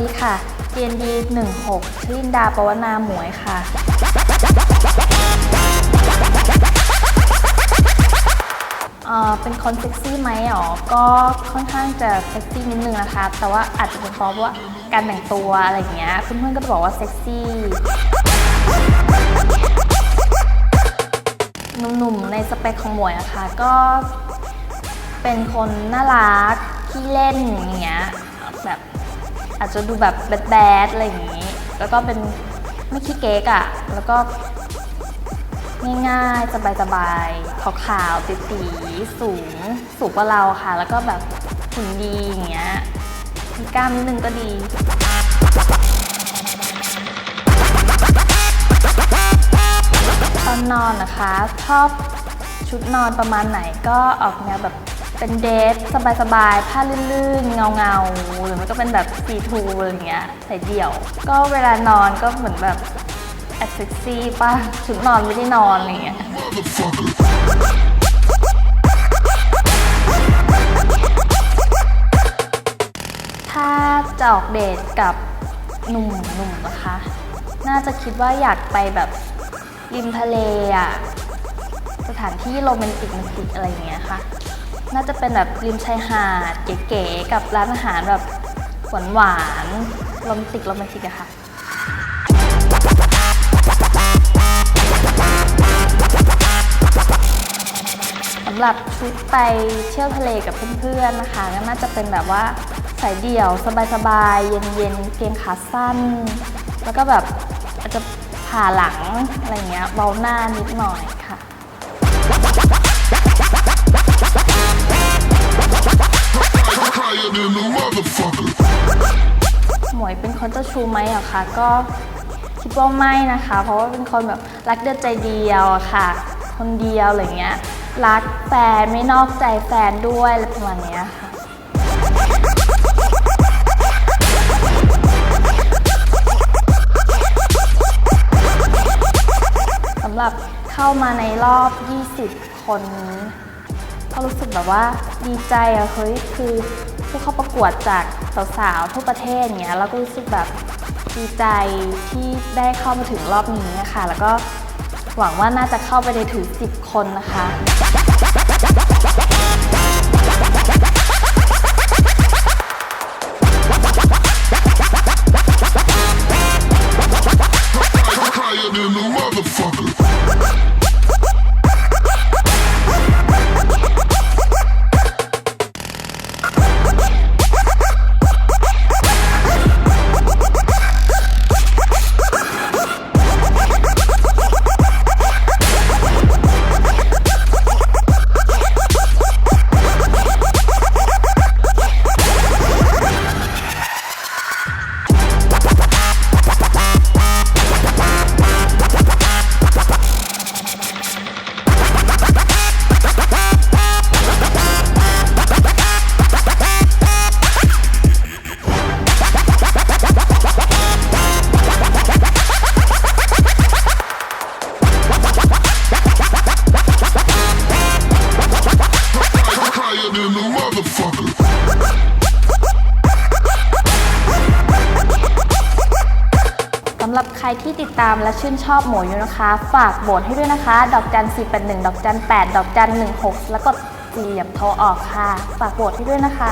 ดีค่ะ GND 16ชลินดาปวนาหมวยค่ะเอ่อเป็นคนเซ็กซี่ไหมอ๋อ ก็ค่อนข้างจะเซ็กซี่นิดนึงนะคะ แต่ว่าอาจจะเป็นเพราะว่าการแต่งตัวอะไรอย่างเงี้ย เพื่อนๆก็จะบอกว่าเซ็กซี่หนุ่มๆในสเปคของหมวยอะคะก็เป็นคนน่ารักที่เล่นอย่างเงี้ยแบบ อาจจะดูแบบแบดๆอะไรอย่างงี้ แล้วก็เป็นไม่ขี้เก๊กอะแล้วก็ง่ายๆสบายๆขาวๆตีๆสูง สูงกว่าเราค่ะ แล้วก็แบบหุ่นดีอย่างเงี้ยมีกล้ามนิดนึงก็ดีตอนนอนนะคะชอบชุดนอนประมาณไหนก็ออกแนวแบบ เป็นเดทสบายๆ ผ้าลื่นๆ เงาๆ หรือมันก็เป็นแบบสีทูอะไรเงี้ยใส่เดี่ยว ก็เวลานอนก็เหมือนแบบแอบเซ็กซี่ป่ะชุดนอนไม่ได้นอนอะไรอย่างเงี้ยถ้าจะออกเดทกับหนุ่มๆน,นะคะ น่าจะคิดว่าอยากไปแบบริมทะเลอะสถานที่โรแมนติกมันติกอะไรอย่างเงี้ยค่ะ น่าจะเป็นแบบริมชายหาดเก๋ๆกับร้านอาหารแบบหวานๆโรแมนติกโรแมนติกอะค่ะสำหรับชุดไปเที่ยวทะเลกับเพื่อนๆนะคะก็น่าจะเป็นแบบว่าสายเดี่ยวสบายๆ เย็นๆ เกงขาสั้น แล้วก็แบบอาจจะผ่าหลังอะไรเงี้ยเบาหน้านิดหน่อย มวยเป็นคนเจ้าชู้ไหมอะคะก็คิดว่าไม่นะคะ เพราะว่าเป็นคนแบบรักเดียวใจเดียวอะค่ะ คนเดียวอะไรเงี้ยรักแฟนไม่นอกใจแฟนด้วยอะไรประมาณเนี้ยค่ะสำหรับเข้ามาในรอบ 20 คนนี้ก็รู้สึกแบบว่าดีใจอะเฮ้ยคือ ผู้เข้าประกวดจากสาวๆทั่วประเทศเนี้ยแล้วก็รู้สึกแบบดีใจที่ได้เข้ามาถึงรอบนี้นะคะแล้วก็หวังว่าน่าจะเข้าไปในถึง 10 คนนะคะ รับใครที่ติดตามและชื่นชอบหมวยอยู่นะคะ ฝากโหวตให้ด้วยนะคะ ดอกจันสี่แปดอกจันแปดดอกจันหนึ่งหกแล้วกดสี่เหลี่ยมโทรออกค่ะ ฝากโหวตให้ด้วยนะคะ